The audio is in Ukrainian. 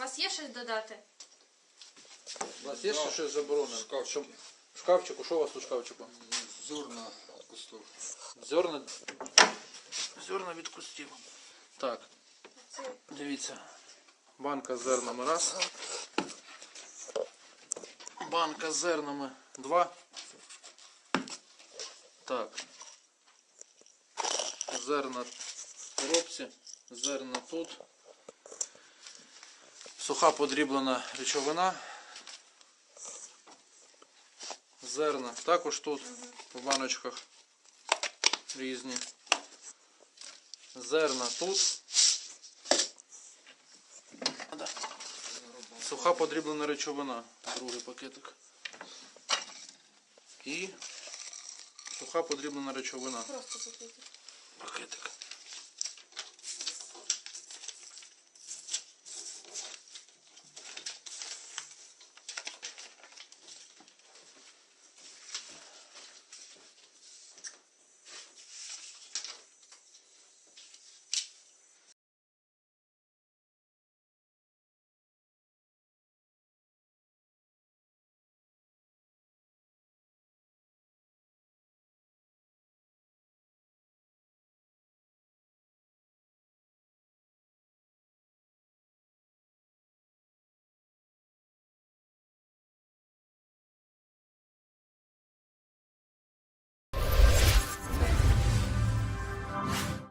вас є щось додати? У вас є ще щось заборонене? Шкафчики. Що- шкафчику, що у вас у шкафчику? Зерна кустов. Зерна. Зерна від кустів. Так, дивіться. Банка з зернами раз. Банка з зернами два. Так. Зерна в коробці. Зерна тут. Суха подріблена речовина. Зерна також тут в баночках різні. Зерна тут. Суха подріблена речовина. Другий пакетик. І суха подріблена речовина. Просто. Пакетик.